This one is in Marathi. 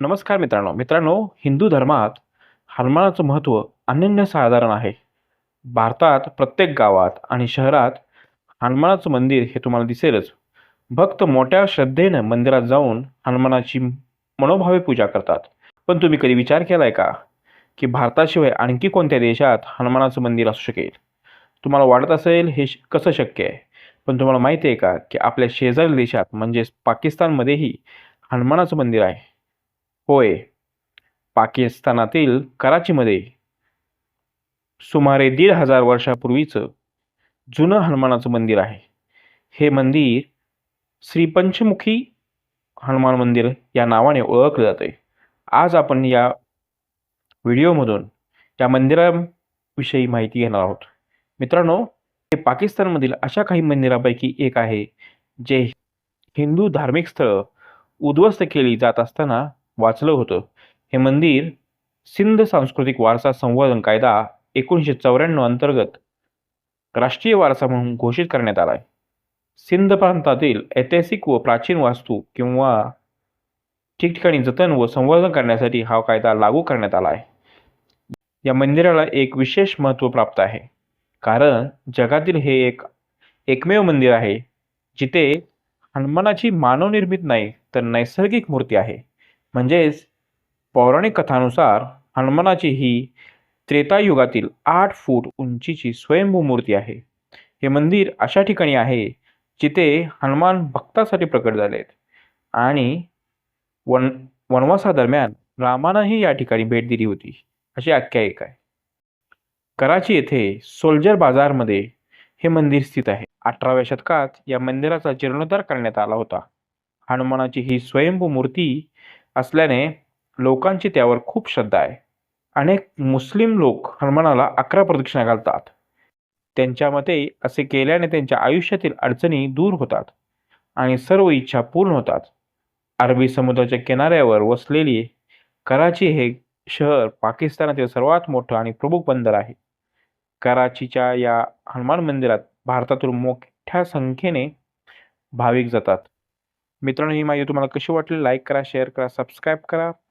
नमस्कार मित्रांनो. मित्रांनो हिंदू धर्मात हनुमानाचं महत्त्व अनन्यसाधारण आहे. भारतात प्रत्येक गावात आणि शहरात हनुमानाचं मंदिर हे तुम्हाला दिसेलच. भक्त मोठ्या श्रद्धेनं मंदिरात जाऊन हनुमानाची मनोभावे पूजा करतात. पण तुम्ही कधी विचार केला आहे का? की भारताशिवाय आणखी कोणत्या देशात हनुमानाचं मंदिर असू शकेल? तुम्हाला वाटत असेल हे श- कसं शक्य आहे? पण तुम्हाला माहिती आहे का की आपल्या शेजारी देशात म्हणजेच पाकिस्तानमध्येही हनुमानाचं मंदिर आहे. होय. पाकिस्तानातील कराचीमध्ये सुमारे दीड हजार वर्षापूर्वीचं जुनं हनुमानाचं मंदिर आहे. हे मंदिर श्री पंचमुखी हनुमान मंदिर या नावाने ओळखलं जाते आज आपण या व्हिडिओमधून या मंदिराविषयी माहिती घेणार आहोत. मित्रांनो हे पाकिस्तानमधील अशा काही मंदिरापैकी एक आहे जे हिंदू धार्मिक स्थळं उद्ध्वस्त केली जात असताना वाचलं होतं. हे मंदिर सिंध सांस्कृतिक वारसा संवर्धन कायदा एकोणीसशे चौऱ्याण्णव अंतर्गत राष्ट्रीय वारसा म्हणून घोषित करण्यात आला आहे सिंध प्रांतातील ऐतिहासिक व प्राचीन वास्तू किंवा ठिकठिकाणी जतन व संवर्धन करण्यासाठी हा कायदा लागू करण्यात आला आहे या मंदिराला एक विशेष महत्त्व प्राप्त आहे. कारण जगातील हे एक एकमेव मंदिर आहे जिथे हनुमानाची मानवनिर्मित नाही तर नैसर्गिक मूर्ती आहे. म्हणजेच पौराणिक कथानुसार हनुमानाची ही त्रेतायुगातील आठ फूट उंचीची स्वयंभू मूर्ती आहे. हे मंदिर अशा ठिकाणी आहे जिथे हनुमान भक्तासाठी प्रकट झालेत. आणि वन वनवासादरम्यान रामानंही या ठिकाणी भेट दिली होती अशी आख्यायिका आहे. कराची येथे सोल्जर बाजारमध्ये हे मंदिर स्थित आहे. अठराव्या शतकात या मंदिराचा जीर्णोद्धार करण्यात आला होता. हनुमानाची ही स्वयंभू मूर्ती असल्याने लोकांची त्यावर खूप श्रद्धा आहे. अनेक मुस्लिम लोक हनुमानाला अकरा प्रदक्षिणा घालतात. त्यांच्या मते असे केल्याने त्यांच्या आयुष्यातील अडचणी दूर होतात आणि सर्व इच्छा पूर्ण होतात. अरबी समुद्राच्या किनाऱ्यावर वसलेली कराची हे शहर पाकिस्तानातील सर्वात मोठं आणि प्रमुख बंदर आहे. कराचीच्या या हनुमान मंदिरात भारतातून मोठ्या संख्येने भाविक जातात. मित्रांनो ही माहिती तुम्हाला कशी वाटली लाईक करा शेअर करा सबस्क्राईब करा.